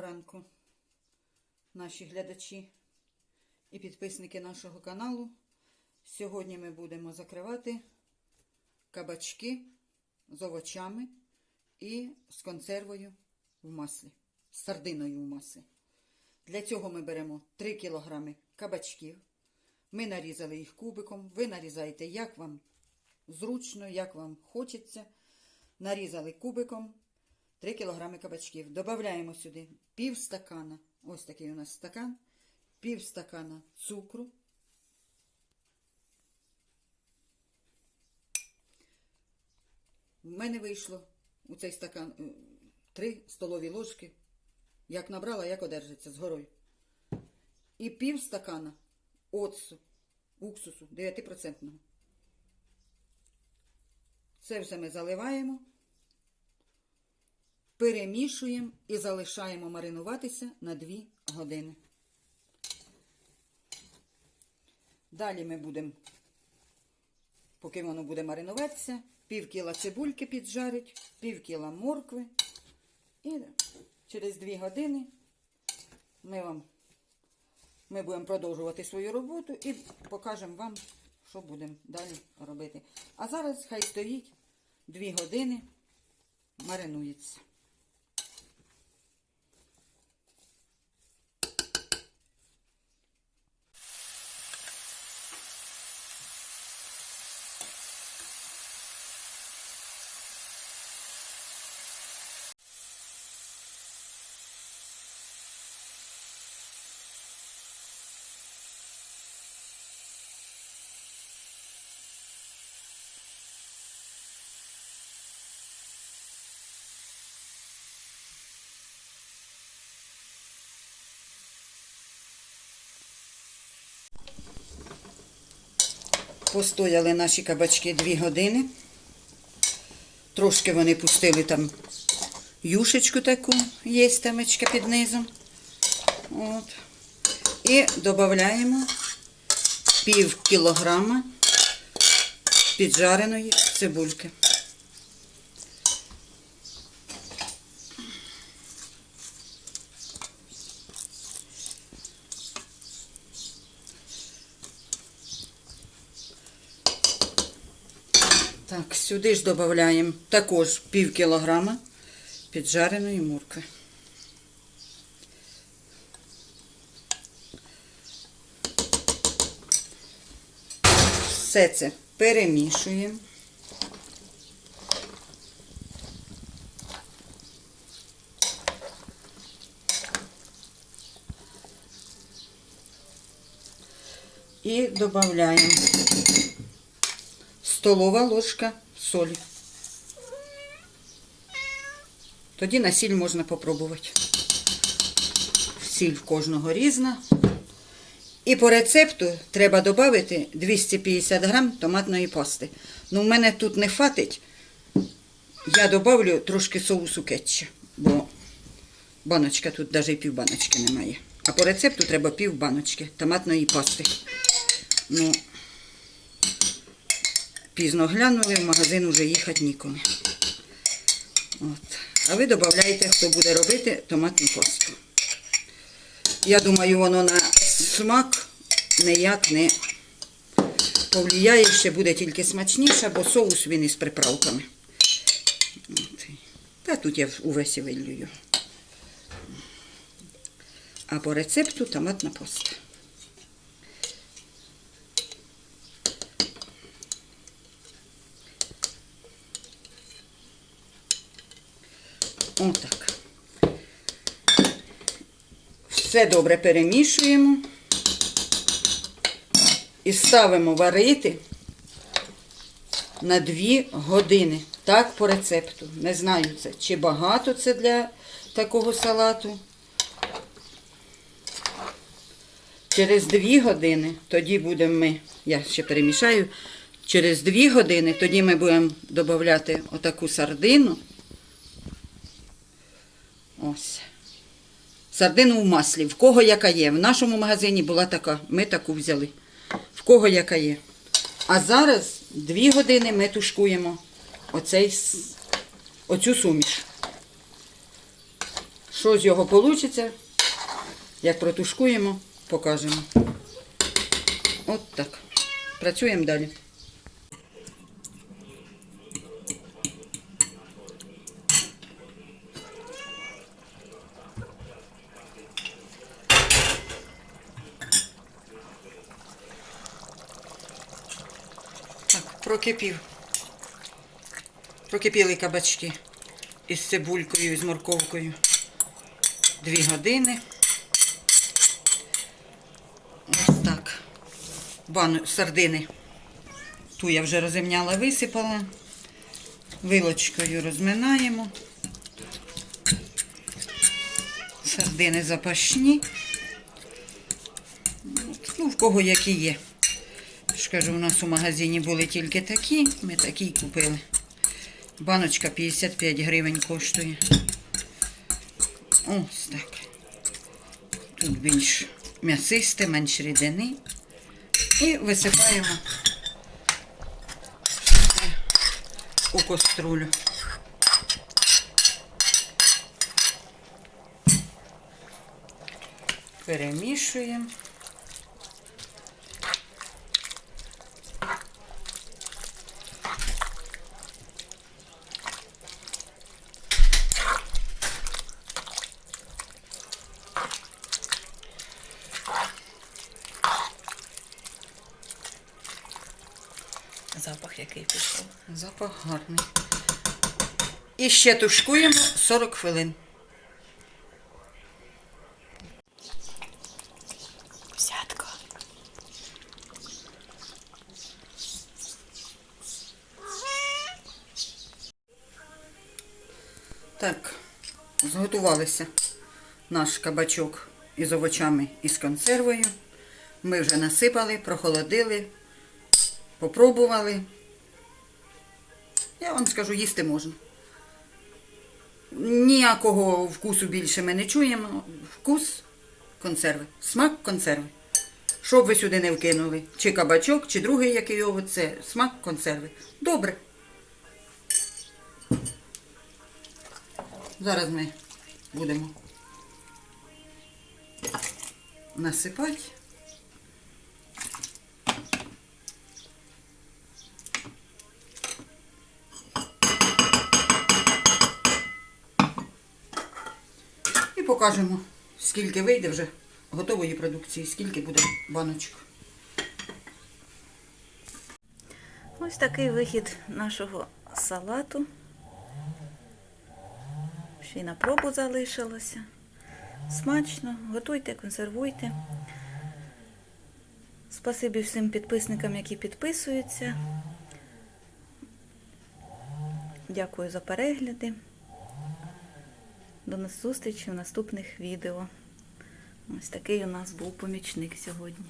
ранку, наші глядачі і підписники нашого каналу. Сьогодні ми будемо закривати кабачки з овочами і з консервою в маслі, з сардиною в маслі. Для цього ми беремо 3 кг кабачків. Ми нарізали їх кубиком. Ви нарізаєте, як вам зручно, як вам хочеться. Нарізали кубиком 3 кг кабачків. Додаємо сюди пів стакана, ось такий у нас стакан, пів стакана цукру. В мене вийшло у цей стакан 3 столові ложки. Як набрала, як одержиться згорою. І пів стакана оцту, уксусу 9%. Це все ми заливаємо, перемішуємо і залишаємо маринуватися на 2 години. Далі ми будемо, поки воно буде маринуватися, пів кіла цибульки піджарить, пів кіла моркви. І через 2 години ми вам ми будемо продовжувати свою роботу і покажемо вам, що будемо далі робити. А зараз хай стоїть 2 години, маринується. Постояли наші кабачки 2 години. Трошки вони пустили там юшечку таку, є темечка під низом. От. І додаємо пів кілограма піджареної цибульки. Так, сюди ж додаємо також пів кілограма піджареної моркви. Все це перемішуємо. І додаємо столова ложка солі. Тоді на сіль можна попробувати. Сіль в кожного різна. І по рецепту треба додати 250 грам томатної пасти. Ну, в мене тут не хватить. Я додавлю трошки соусу кетча, бо баночка тут навіть пів баночки немає. А по рецепту треба пів баночки томатної пасти. Ну, пізно глянули, в магазин вже їхати ніколи. От. А ви додаєте, хто буде робити томатну пасту. Я думаю, воно на смак ніяк не повлияє, ще буде тільки смачніше, бо соус він із приправками. От. Та тут я увесь вилюю. А по рецепту томатна паста. Отак. Все добре перемішуємо і ставимо варити на 2 години. Так, по рецепту. Не знаю, це, чи багато це для такого салату. Через 2 години тоді будемо ми, я ще перемішаю, через 2 години тоді ми будемо додати отаку сардину. Ось. Сардину в маслі. В кого яка є. В нашому магазині була така. Ми таку взяли. В кого яка є. А зараз 2 години ми тушкуємо оцей, оцю суміш. Що з його вийде, як протушкуємо, покажемо. От так. Працюємо далі. Так, прокипів. Прокипіли кабачки із цибулькою і з морковкою. Дві години. Ось так. Бану сардини. Ту я вже розімняла, висипала. Вилочкою розминаємо. Сардини запашні. Ну, в кого які є. Кажу, у нас у магазині були тільки такі, ми такі купили. Баночка 55 гривень коштує. Ось так. Тут більш м'ясисте, менш рідини. І висипаємо у каструлю. Перемішуємо. Запах який пішов. Запах гарний. І ще тушкуємо 40 хвилин. Взятка. Так, зготувалися наш кабачок із овочами і з консервою. Ми вже насипали, прохолодили, попробували. Я вам скажу, їсти можна. Ніякого вкусу більше ми не чуємо. Вкус консерви, смак консерви. Що б ви сюди не вкинули, чи кабачок, чи другий який овоч, це смак консерви. Добре. Зараз ми будемо насипати. І покажемо, скільки вийде вже готової продукції, скільки буде баночок. Ось такий вихід нашого салату. Ще й на пробу залишилося. Смачно, готуйте, консервуйте. Спасибі всім підписникам, які підписуються. Дякую за перегляди. До нас зустрічі в наступних відео. Ось такий у нас був помічник сьогодні.